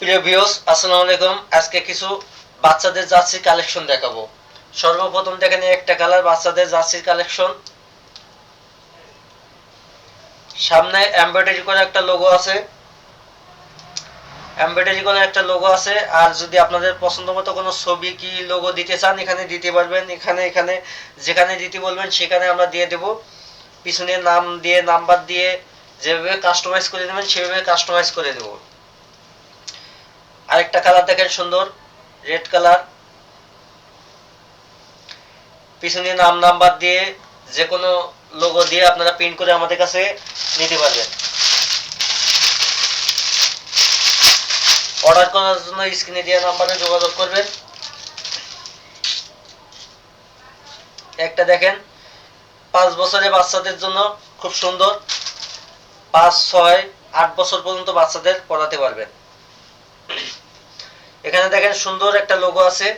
প্রিয় ভিউস আসসালামু আলাইকুম। আজকে কিছু বাচ্চাদের জার্সি কালেকশন দেখাবো। সর্বপ্রথম দেখেন একটা কালার, বাচ্চাদের জার্সির কালেকশন। সামনে এমব্রয়ডারি করে একটা লোগো আছে। এমব্রয়ডারি করে একটা লোগো আছে। আর যদি আপনাদের পছন্দ মতো কোনো ছবি কি লোগো দিতে চান, এখানে দিতে পারবেন। এখানে এখানে, যেখানে দিতে বলবেন, সেখানে আমরা দিয়ে দেব। পিছনে নাম দিয়ে নাম্বার দিয়ে যেভাবে কাস্টমাইজ করে দেবেন সেভাবে কাস্টমাইজ করে দেবো। আরেকটা কালার দেখেন সুন্দর রেড কালার পিছনে নাম নাম্বার দিয়ে যে কোনো লোগো দিয়ে আপনারা প্রিন্ট করে আমাদের কাছে নিতে পারবেন। অর্ডার করার জন্য স্ক্রিনে দেওয়া নাম্বারে যোগাযোগ করবেন। একটা দেখেন, পাঁচ বছরের বাচ্চাদের জন্য খুব সুন্দর। পাঁচ, ছয়, আট বছর পর্যন্ত বাচ্চাদের পড়াতে পারবেন। এখানে দেখেন সুন্দর একটা লোগো আছে।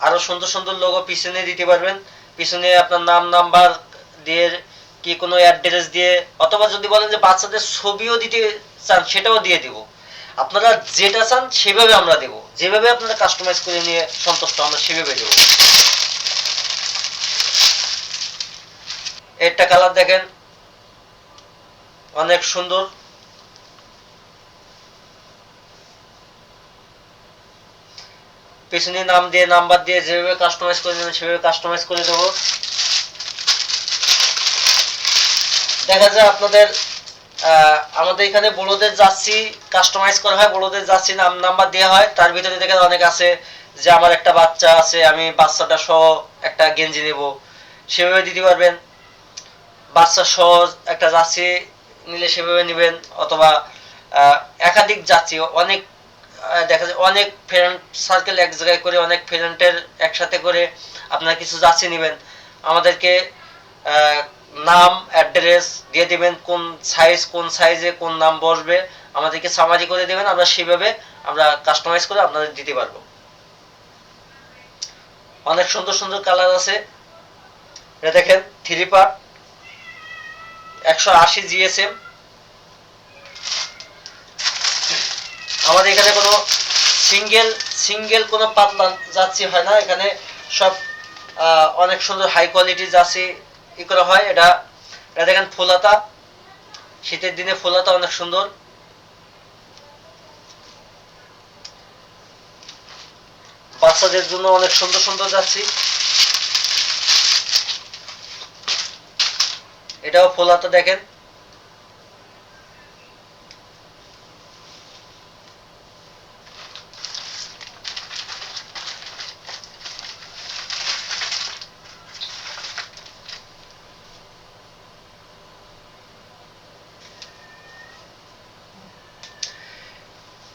আরও সুন্দর সুন্দর লোগো পিছনে দিতে পারবেন। পিছনে আপনার নাম নাম্বার দিয়ে কি কোনো অ্যাড্রেস দিয়ে, অথবা যদি বলেন যে বাচ্চাদের ছবিও দিতে চান, সেটাও দিয়ে দিব। আপনারা যেটা চান, সেভাবে আমরা দেব। যেভাবে আপনারা কাস্টমাইজ করে নিয়ে সন্তুষ্ট, আমরা সেভাবে দেব। একটা কালার দেখেন। অনেক সুন্দর। পেছনে নাম দিয়ে, নাম্বার দিয়ে যেভাবে কাস্টমাইজ করে দেবেন সেভাবে কাস্টমাইজ করে দেবো। দেখা যায় আপনাদের আমাদের এখানে বড়োদের জার্সি কাস্টমাইজ করা হয়, বড়দের জার্সি নাম, নাম্বার দেওয়া হয়। তার ভিতরে দেখেন অনেক আছে যে আমার একটা বাচ্চা আছে, আমি বাচ্চাটা সহ একটা গেঞ্জি নেব। সেভাবে দিতে পারবেন। বাচ্চা সহ একটা জার্সি নিলে সেভাবে নেবেন, অথবা একাধিক জার্সি, অনেক দেখা যায় অনেক ফ্রেন্ড সার্কেল এক জায়গায় করে, অনেক ফ্রেন্ডের একসাথে করে আপনারা কিছু জার্সি নেবেন। আমাদেরকে নাম অ্যাড্রেস দিয়ে দিবেন, কোন সাইজ কোন সাইজে কোন নাম বসবে, আমাদেরকে সামারি করে দেবেন, আমরা সেভাবে আমরা কাস্টমাইজ করে আপনাদের দিতে পারব। অনেক সুন্দর সুন্দর কালার আছে। দেখেন থ্রি পার্ট একশো আশি জিএসএম আমাদের এখানে কোনো সিঙ্গেল সিঙ্গেল কোনো পাতলা যাচ্ছি হয় না। এখানে সব অনেক সুন্দর হাই কোয়ালিটি যাচ্ছি ই করা হয়। এটা এটা দেখেন ফুলাতা শীতের দিনে ফুলাতা অনেক সুন্দর। বাচ্চাদের জন্য অনেক সুন্দর সুন্দর যাচ্ছি এটাও ফুলাতা দেখেন।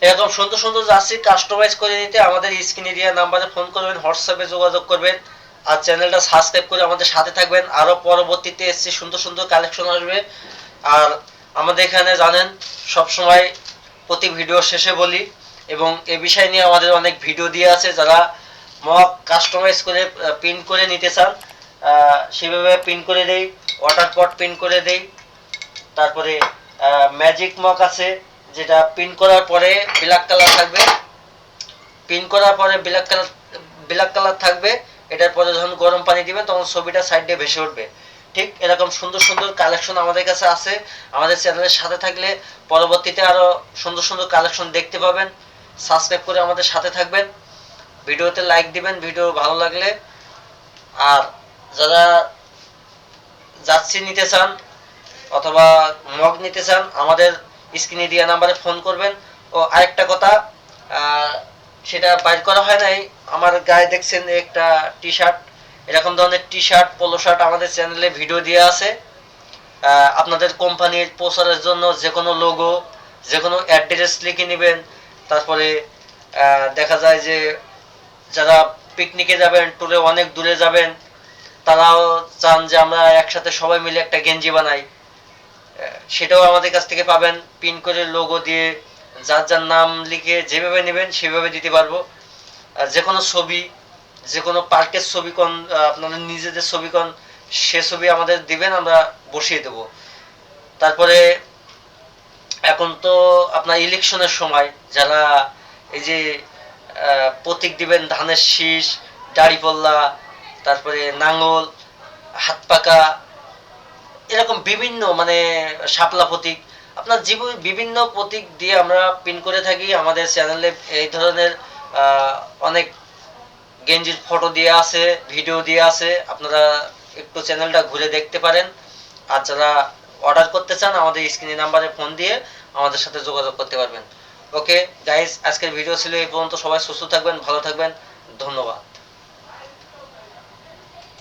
এরকম সুন্দর সুন্দর জার্সি কাস্টমাইজ করে নিতে আমাদের স্ক্রিন এরিয়া নাম্বারে ফোন করবেন হোয়াটসঅ্যাপে যোগাযোগ করবেন আর চ্যানেলটা সাবস্ক্রাইব করে আমাদের সাথে থাকবেন। আরও পরবর্তীতে এসছে সুন্দর সুন্দর কালেকশন আসবে। আর আমাদের এখানে জানেন সব সময় প্রতি ভিডিও শেষে বলি এবং এ বিষয় নিয়ে আমাদের অনেক ভিডিও দিয়ে আছে যারা মক কাস্টমাইজ করে প্রিন্ট করে নিতে চান সেভাবে প্রিন্ট করে দেই ওয়াটার পট প্রিন্ট করে দেই। তারপরে ম্যাজিক মক আছে। যেটা প্রিন্ট করার পরে ব্ল্যাক কালার থাকবে। প্রিন্ট করার পরে ব্ল্যাক কালার ব্ল্যাক কালার থাকবে। এটার পরে যখন গরম পানি দিবেন, তখন ছবিটা সাইড দিয়ে ভেসে উঠবে। ঠিক এরকম সুন্দর সুন্দর কালেকশন আমাদের কাছে আছে। আমাদের চ্যানেলের সাথে থাকলে পরবর্তীতে আরও সুন্দর সুন্দর কালেকশন দেখতে পাবেন। সাবস্ক্রাইব করে আমাদের সাথে থাকবেন। ভিডিওতে লাইক দিবেন, ভিডিও ভালো লাগলে। আর যারা যাচ্ছি নিতে চান অথবা মগ নিতে চান, আমাদের স্ক্রিনে দেওয়া নাম্বারে ফোন করবেন। ও আরেকটা কথা সেটা বাইর করা হয় নাই। আমার গায়ে দেখছেন একটা টি শার্ট এরকম ধরনের টি শার্ট পোলো শার্ট আমাদের চ্যানেলে ভিডিও দেওয়া আছে। আপনাদের কোম্পানির প্রচারের জন্য যে কোনো লোগো যে কোনো অ্যাড্রেস লিখে নেবেন। তারপরে দেখা যায় যে যারা পিকনিকে যাবেন ট্যুরে অনেক দূরে যাবেন, তারাও চান যে আমরা একসাথে সবাই মিলে একটা গেঞ্জি বানাই। সেটাও আমাদের কাছ থেকে পাবেন। পিন করে লোগো দিয়ে যার যার নাম লিখে যেভাবে নেবেন সেভাবে দিতে পারব। আর যে কোনো ছবি যে কোনো পার্কের ছবি কোন আহ, আপনাদের নিজেদের ছবি কোন সে ছবি আমাদের দিবেন আমরা বসিয়ে দেবো। তারপরে এখন তো আপনার ইলেকশনের সময় যারা এই যে প্রতীক দিবেন ধানের শীষ দাড়িপল্লা তারপরে নাঙ্গল হাত পাকা এরকম বিভিন্ন মানে শাপলা প্রতীক, আপনার জীবন বিভিন্ন প্রতীক দিয়ে আমরা পিন করে থাকি, আমাদের চ্যানেলে এই ধরনের অনেক গেঞ্জির ফটো দিয়ে আছে ভিডিও দিয়ে আছে আপনারা একটু চ্যানেলটা ঘুরে দেখতে পারেন। আর যারা অর্ডার করতে চান, আমাদের স্ক্রিনে নাম্বারে ফোন দিয়ে আমাদের সাথে যোগাযোগ করতে পারবেন। ওকে গাইজ আজকের ভিডিও ছিল এই পর্যন্ত। সবাই সুস্থ থাকবেন, ভালো থাকবেন। ধন্যবাদ।